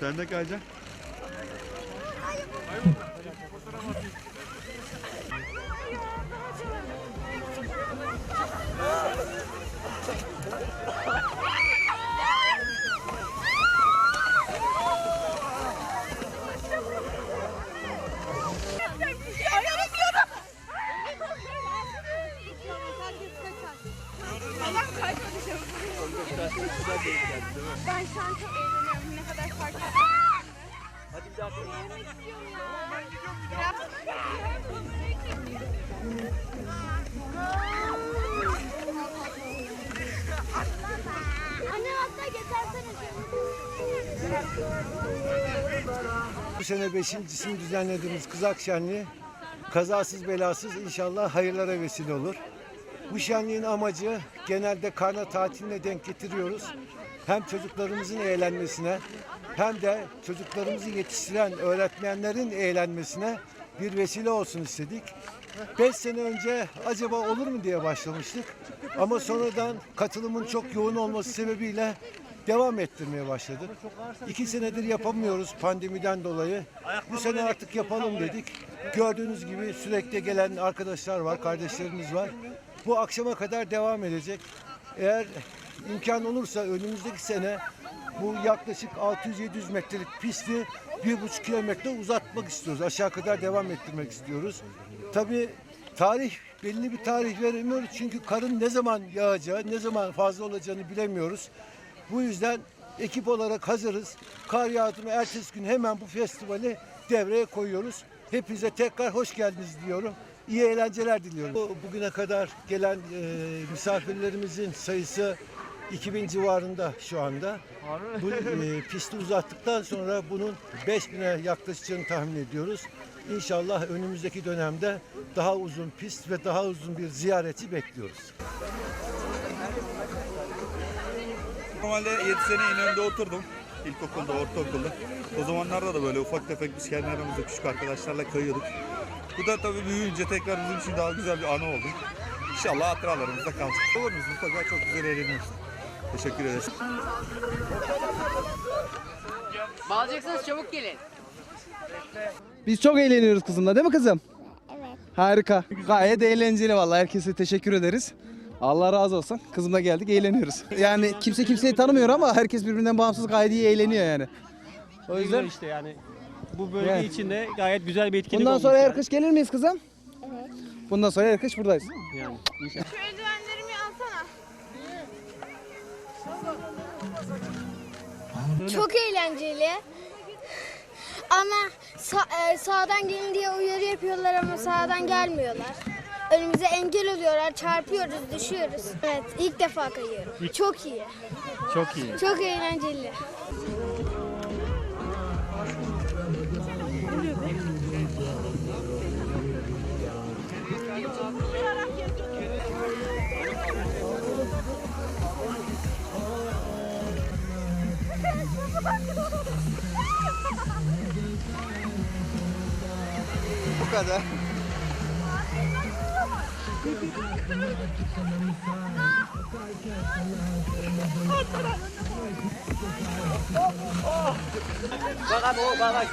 Sen de kayacaksın. Ben şu an çok eğleniyorum. Ne kadar fark ettim. Hadi bir daha Yemek istiyorum ya. Anne hatta getirsene Bu sene beşincisini düzenlediğimiz Kızak Şenliği kazasız belasız inşallah hayırlara vesile olur. Bu şenliğin amacı genelde karna tatiline denk getiriyoruz. Hem çocuklarımızın eğlenmesine hem de çocuklarımızı yetiştiren öğretmenlerin eğlenmesine bir vesile olsun istedik. Beş sene önce acaba olur mu diye başlamıştık. Ama sonradan katılımın çok yoğun olması sebebiyle devam ettirmeye başladık. İki senedir yapamıyoruz pandemiden dolayı. Bu sene artık yapalım dedik. Gördüğünüz gibi sürekli gelen arkadaşlar var, kardeşlerimiz var. Bu akşama kadar devam edecek. Eğer imkan olursa önümüzdeki sene bu yaklaşık 600-700 metrelik pisti bir buçuk kilometre uzatmak istiyoruz. Aşağı kadar devam ettirmek istiyoruz. Tabii tarih belli bir tarih veremiyoruz çünkü karın ne zaman yağacağı, ne zaman fazla olacağını bilemiyoruz. Bu yüzden ekip olarak hazırız. Kar yağdı mı ertesi gün hemen bu festivali devreye koyuyoruz. Hepinize tekrar hoş geldiniz diyorum. İyi eğlenceler diliyorum. Bu- Bugüne kadar gelen e, misafirlerimizin sayısı 2000 civarında şu anda. Bu e, pisti uzattıktan sonra bunun 5000'e yaklaşacağını tahmin ediyoruz. İnşallah önümüzdeki dönemde daha uzun pist ve daha uzun bir ziyaretçi bekliyoruz. Normalde 7 sene İnönü'nde oturdum. İlkokulda, ortaokulda. O zamanlarda da böyle ufak tefek biz kendi aramızda küçük arkadaşlarla kayıyorduk. Bu da tabii büyüyünce tekrar bizim için daha güzel bir anı oldu. İnşallah hatıralarımızda kalacak. Oluruz mutlaka çok güzel eğleniyoruz. Teşekkür ederiz. Bağlayacaksanız çabuk gelin. Biz çok eğleniyoruz kızımla değil mi kızım? Evet. Harika. Gayet eğlenceli vallahi. Herkese teşekkür ederiz. Allah razı olsun. Kızımla geldik eğleniyoruz. Yani kimse kimseyi tanımıyor ama herkes birbirinden bağımsız gayet iyi eğleniyor yani. O yüzden işte yani bu bölge Yani. içinde gayet güzel bir etkinlik bundan olmuş sonra her yani. kış gelir miyiz kızım? Evet. Bundan sonra her kış buradayız. yani. inşallah. Şu eldivenlerimi alsana. Çok eğlenceli. Ama sa- e, sağdan gelin diye uyarı yapıyorlar ama sağdan gelmiyorlar. Önümüze engel oluyorlar, çarpıyoruz, düşüyoruz. Evet, ilk defa kayıyorum. Çok iyi, Çok iyi. çok eğlenceli. Bu kadar. 막아 먹어 막아